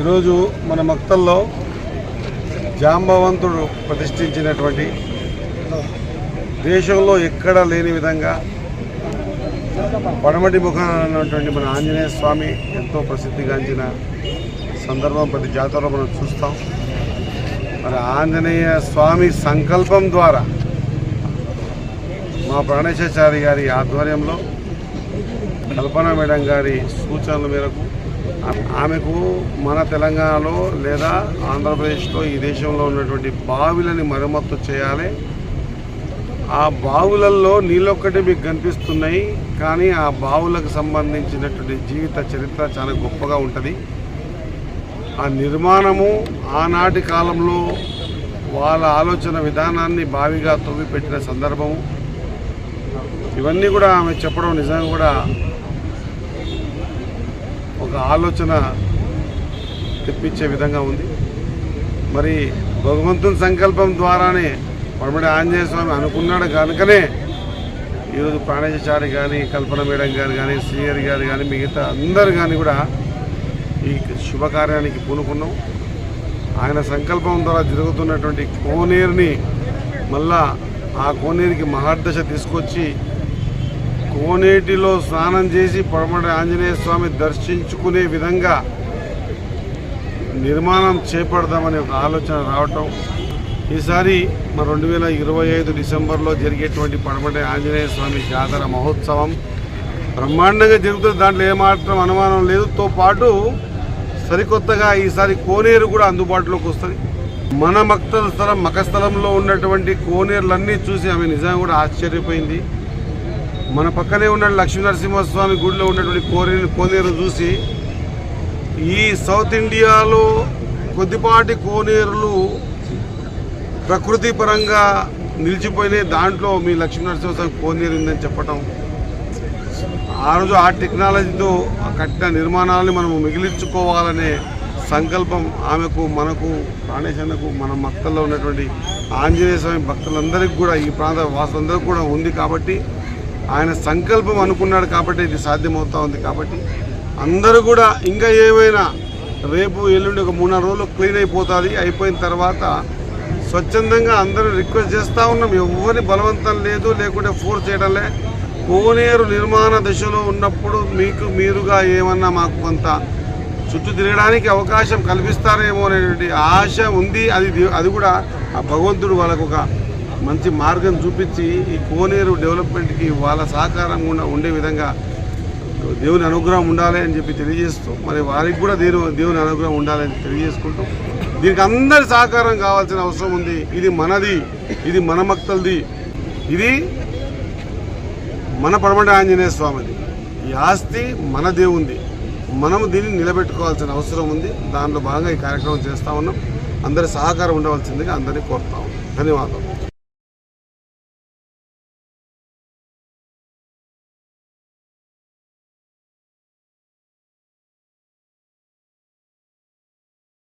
ఈరోజు మన మక్తల్లో జాంబవంతుడు ప్రతిష్ఠించినటువంటి దేశంలో ఎక్కడా లేని విధంగా పడమటి ముఖానటువంటి మన ఆంజనేయ స్వామి ఎంతో ప్రసిద్ధిగాంచిన సందర్భం ప్రతి జాతరలో మనం చూస్తాం. మరి ఆంజనేయ స్వామి సంకల్పం ద్వారా మా ప్రాణేశాచారి గారి ఆధ్వర్యంలో కల్పన మేడం గారి సూచనల మేరకు ఆమెకు మన తెలంగాణలో లేదా ఆంధ్రప్రదేశ్లో ఈ దేశంలో ఉన్నటువంటి బావిలని మరమ్మత్తు చేయాలి. ఆ బావులల్లో నీళ్ళొక్కటి మీకు కనిపిస్తున్నాయి. కానీ ఆ బావులకు సంబంధించినటువంటి జీవిత చరిత్ర చాలా గొప్పగా ఉంటుంది. ఆ నిర్మాణము ఆనాటి కాలంలో వాళ్ళ ఆలోచన విధానాన్ని బావిగా తవ్విపెట్టిన సందర్భము. ఇవన్నీ కూడా ఆమె చెప్పడం నిజంగా కూడా ఒక ఆలోచన తెప్పించే విధంగా ఉంది. మరి భగవంతుని సంకల్పం ద్వారానే పడమటి ఆంజనేయ స్వామి అనుకున్నాడు కనుకనే ఈరోజు ప్రాణేశారి కానీ కల్పన మేడం గారు కానీ శ్రీహరి గారు కానీ మిగతా అందరు కానీ కూడా ఈ శుభకార్యానికి పూనుకున్నాం. ఆయన సంకల్పం ద్వారా జరుగుతున్నటువంటి కోనేరుని మళ్ళా ఆ కోనేరుకి మహాదశ తీసుకొచ్చి కోనేటిలో స్నానం చేసి పడమటి ఆంజనేయ స్వామి దర్శించుకునే విధంగా నిర్మాణం చేపడదామనే ఒక ఆలోచన రావటం. ఈసారి మన రెండు వేల ఇరవై ఐదు డిసెంబర్లో జరిగేటువంటి పడమటి ఆంజనేయ స్వామి జాతర మహోత్సవం. బ్రహ్మాండంగా జరుగుతుంది. దాంట్లో ఏమాత్రం అనుమానం లేదు. తో పాటు సరికొత్తగా ఈసారి కోనేరు కూడా అందుబాటులోకి వస్తుంది. మన మక్త స్థలం మకస్థలంలో ఉన్నటువంటి కోనేరులన్నీ చూసి ఆమె నిజంగా కూడా ఆశ్చర్యపోయింది. మన పక్కనే ఉన్న లక్ష్మీ నరసింహస్వామి గుడిలో ఉన్నటువంటి కోనేరు కోనేరు చూసి ఈ సౌత్ ఇండియాలో కొద్దిపాటి కోనేరులు ప్రకృతి పరంగా నిలిచిపోయినాయి. దాంట్లో మీ లక్ష్మీ నరసింహస్వామి కోనేరు ఉందని చెప్పటం. ఆ రోజు ఆ టెక్నాలజీతో ఆ కట్టిన నిర్మాణాలని మనం మిగిలించుకోవాలనే సంకల్పం ఆమెకు మనకు ప్రాణేశన్నకు మన మక్కల్లో ఉన్నటువంటి ఆంజనేయ స్వామి భక్తులందరికీ కూడా ఈ ప్రాంత వాసులందరికీ కూడా ఉంది కాబట్టి ఆయన సంకల్పం అనుకున్నాడు కాబట్టి ఇది సాధ్యమవుతూ ఉంది కాబట్టి అందరూ కూడా ఇంకా ఏమైనా రేపు ఎల్లుండి ఒక మూడు నాలుగు రోజులు క్లీన్ అయిపోతుంది అయిపోయిన తర్వాత స్వచ్ఛందంగా అందరూ రిక్వెస్ట్ చేస్తూ ఉన్నాం. ఎవరిని బలవంతం లేదు లేకుంటే ఫోర్స్ చేయడంలే కోనేరు నిర్మాణ దశలో ఉన్నప్పుడు మీకు మీరుగా ఏమన్నా మాకు కొంత చుట్టూ తిరగడానికి అవకాశం కల్పిస్తారేమో అనేటువంటి ఆశ ఉంది. అది అది కూడా ఆ భగవంతుడు వాళ్ళకు ఒక మంచి మార్గం చూపించి ఈ కోనేరు డెవలప్మెంట్కి వాళ్ళ సహకారం కూడా ఉండే విధంగా దేవుని అనుగ్రహం ఉండాలి అని చెప్పి తెలియజేస్తూ మరి వారికి కూడా దేవుని దేవుని అనుగ్రహం ఉండాలని తెలియజేసుకుంటూ దీనికి అందరి సహకారం కావాల్సిన అవసరం ఉంది. ఇది మనది ఇది మన మక్తలది. ఇది మన పరమట ఆంజనేయ స్వామిది. ఈ ఆస్తి మన దేవుంది. మనము దీన్ని నిలబెట్టుకోవాల్సిన అవసరం ఉంది. దాంట్లో భాగంగా ఈ కార్యక్రమం చేస్తూ ఉన్నాం. అందరి సహకారం ఉండవలసిందిగా అందరినీ కోరుతా ఉన్నాం. ధన్యవాదాలు.